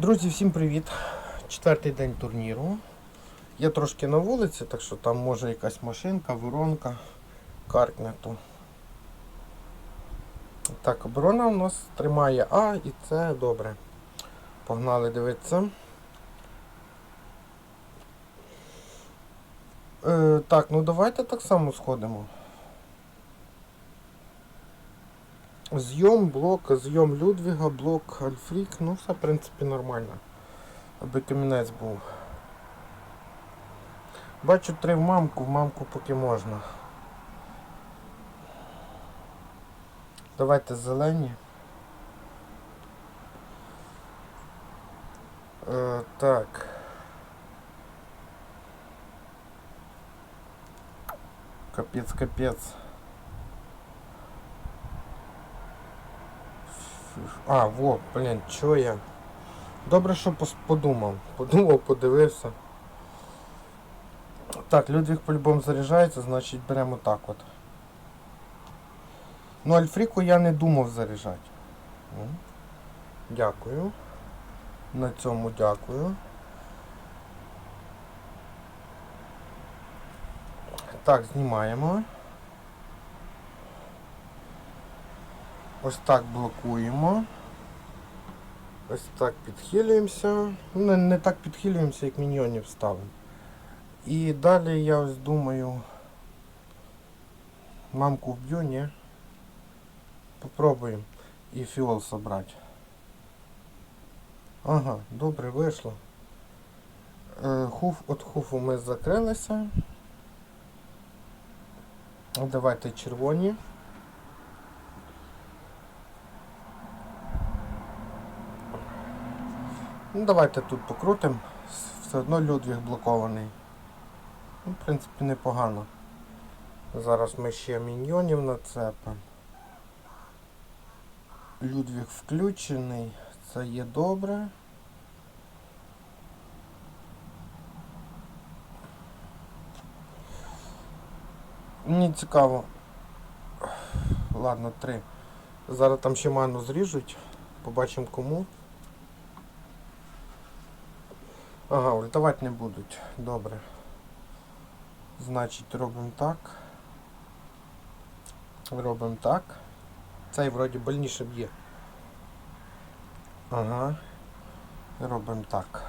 Друзі, всім привіт! Четвертий день турніру. Я трошки на вулиці, так що там може якась машинка, воронка, каркне то. Так, оборона у нас тримає А і це добре. Погнали дивитися. Е, так, ну давайте так само сходимо. Зйом блок, зйом Людвіга, блок Альфрік, ну все в принципі нормально. Аби камінець був. Бачу три в мамку, в мамку поки можна. Давайте зелені. Е, так. Капець, капець. А, во, блін, чо я? Добре, що подумав. Подумав, подивився. Так, Людвіг по-любому заряджається, значить беремо так от. Ну, Альфріку я не думав заряджати. Ну, Дякую. На цьому дякую. Так, знімаємо. Ось так блокуємо. Ось так підхилюємося. Ну, не, не так підхилюємося, як міньйонів ставимо. І далі я ось думаю. Мамку вб'ю, ні. Попробуємо і фіол собрати. Ага, добре вийшло. Е, Хуф от хуфу ми закрилися. Давайте червоні. Ну, давайте тут покрутимо. Все одно Людвіг блокований. Ну, в принципі, непогано. Зараз ми ще міньйонів нацепимо. Людвіг включений. Це є добре. Мені цікаво. Ладно, три. Зараз там ще ману зріжуть. Побачимо кому. Ага, ультавати не будуть. Добре. Значить, робимо так. Робимо так. Цей вроді больніше б'є. Ага. Робимо так.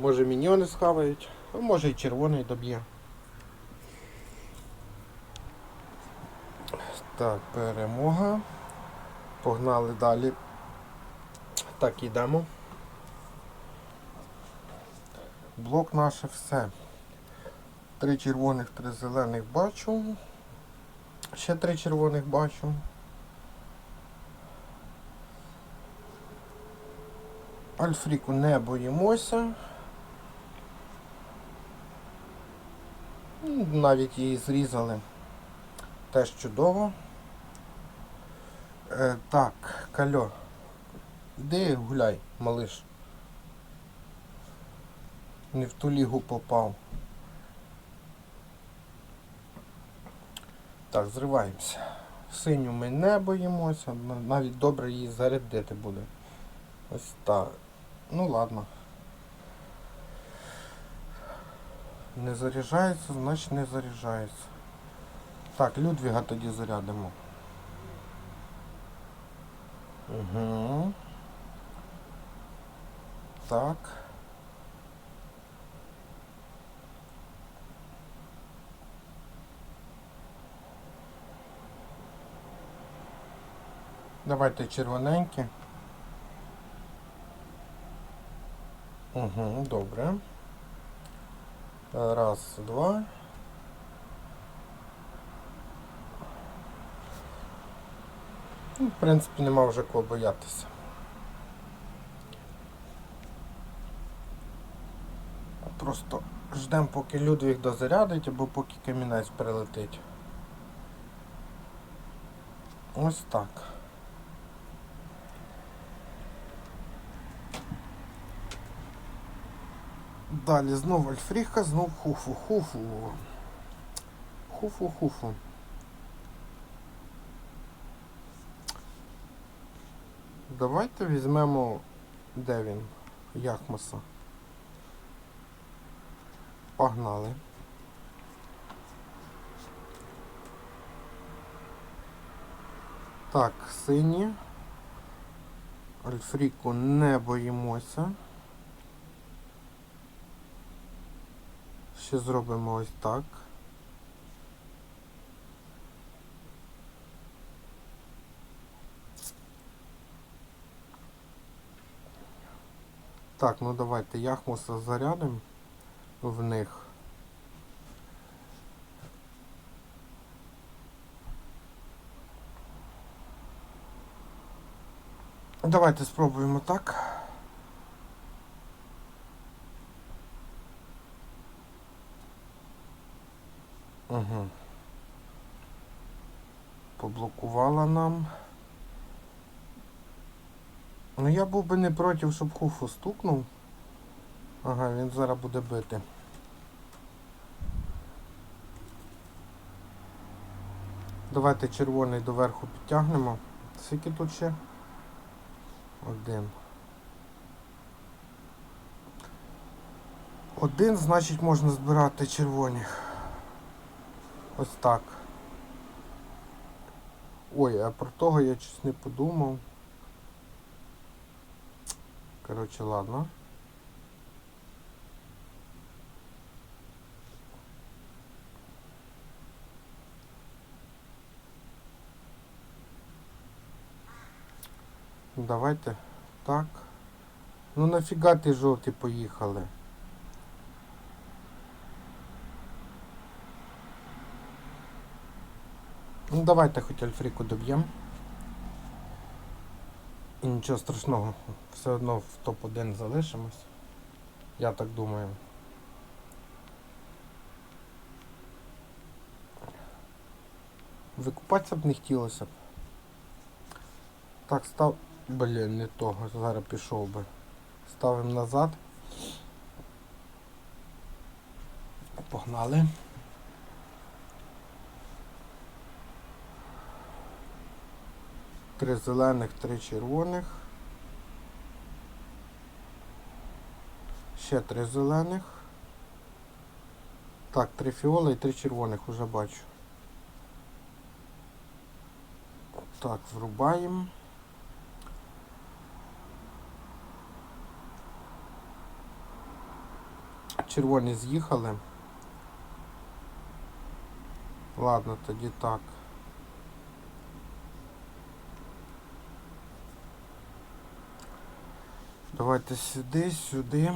Може міньйони схавають, а може і червоний доб'є. Так, перемога. Погнали далі. Так, йдемо. Блок наше все. Три червоних, три зелених бачу. Ще три червоних бачу. Альфріку не боїмося. Навіть її зрізали. Теж чудово. Е, так, кальо. Іди гуляй, малиш. Не в ту лігу попав. Так, зриваємося. Синю ми не боїмося, навіть добре її зарядити буде. Ось так. Ну ладно. Не заряджається, значить не заряджається. Так, Людвіга тоді зарядимо. Угу. Так. Давайте червоненькі. Угу, добре. Раз, два. Ну, в принципі, нема вже кого боятися. Просто ждемо, поки Людвіг дозарядить або поки камінець прилетить. Ось так. Далі знову Альфріха, знов хуфу, хуфу. Хуфу, хуфу. давайте візьмемо. Де він? Яхмоса. Погнали. Так, сині. Альфріку не боїмося. Ще зробимо ось так. Так, ну давайте Яхмуса зарядимо в них. Давайте спробуємо так. Угу. Поблокувала нам. Ну я був би не проти, щоб хуфу стукнув. Ага, він зараз буде бити. Давайте червоний доверху підтягнемо. Скільки тут ще? Один. Один, значить, можна збирати червоних. Ось так. Ой, а про того я щось не подумав. Коротше, ладно. Давайте так. Ну нафіга ти жовті поїхали? Ну давайте хоч Альфріку доб'ємо. І нічого страшного, все одно в топ-1 залишимось. Я так думаю. Викупатися б не хотілося б. Так, став... Блін, не того, зараз пішов би. Ставимо назад. Погнали. Три зелених, три червоних. Ще три зелених. Так, три фіоли і три червоних уже бачу. Так, врубаємо. Червоні з'їхали. Ладно, тоді так. Давайте сюди, сюди.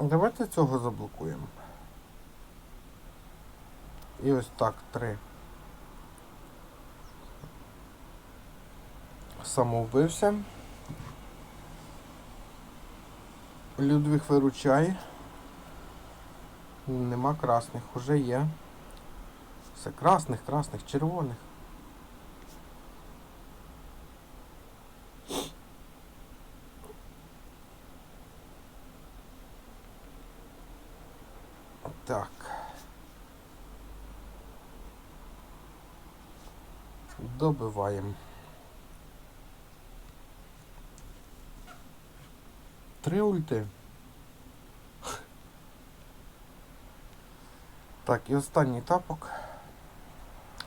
Давайте цього заблокуємо. І ось так, три. Самовбився. Людвіг виручай. Нема красних, уже є. Все красних, красних, червоних. Так. Добиваємо. Три ульти. Так, і останній тапок.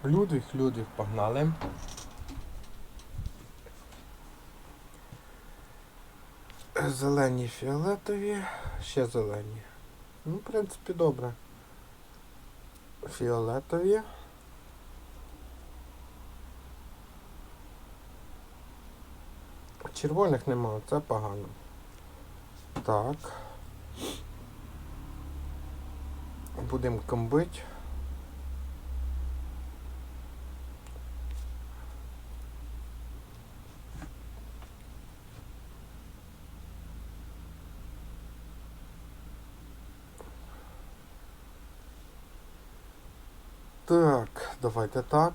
Людвіг, Людвіг, погнали. Зелені фіолетові, ще зелені. Ну, в принципі, добре. Фіолетові. Червоних нема, це погано. Так. Будемо комбить. Так, давайте так.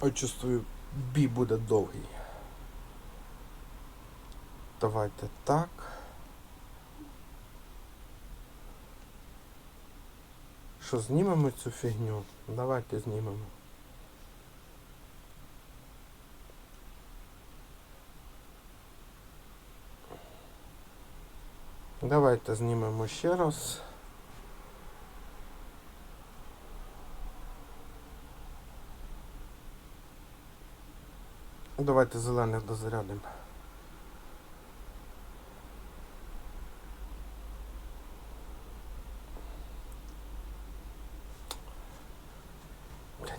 Ой, чувствую, бій буде довгий. Давайте так. Що, знімемо цю фігню? Давайте знімемо. Давайте знімемо ще раз. Давайте зелених дозарядимо.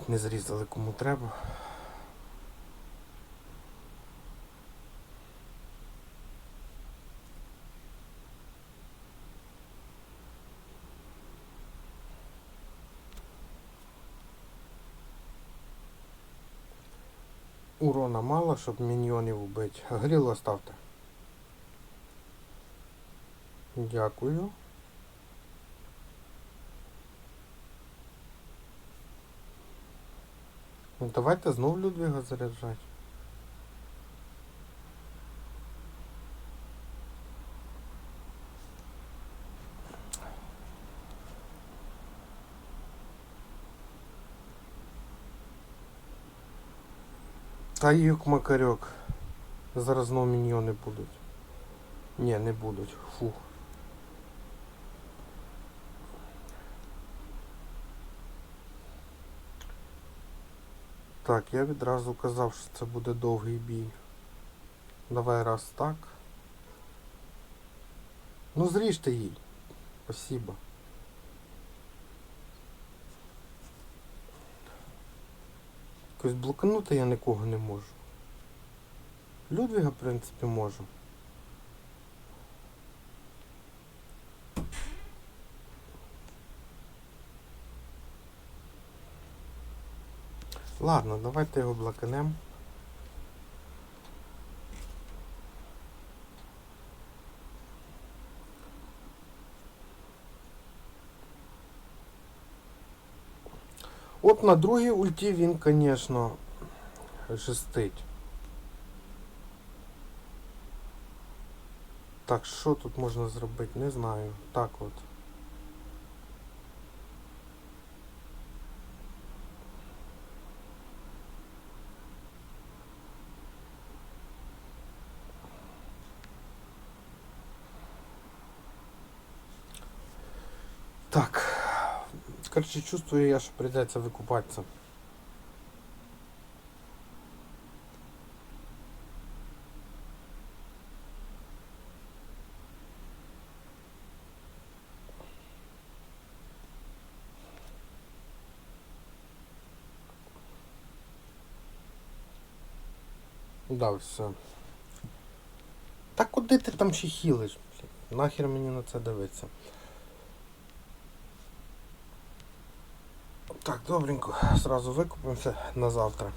Не зрізали кому треба. Урона мало, щоб міньйонів убити. Гріло ставте. Дякую. Ну, давайте знов Людвіга заряджати. Та юк макарьок. Зараз знов міньйони будуть. Ні, не будуть. Фух. Так, я відразу казав, що це буде довгий бій. Давай раз так. Ну зріжте їй. Спасибо. Якось блокнути я нікого не можу. Людвіга, в принципі, можу. Ладно, давайте його блоканем. От на другій ульті він, звісно, жестить. Так, що тут можна зробити? Не знаю. Так от. Так. Короче, чувствую я, что придется выкупаться. Да, все. Та куди ти там ще хілиш? Нахер мені на це дивитися. Так, добренько, сразу викупимося на завтра.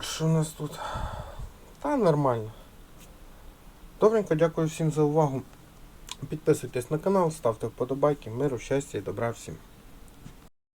Що у нас тут? Та нормально. Добренько, дякую всім за увагу. Підписуйтесь на канал, ставте вподобайки, миру, щастя і добра всім.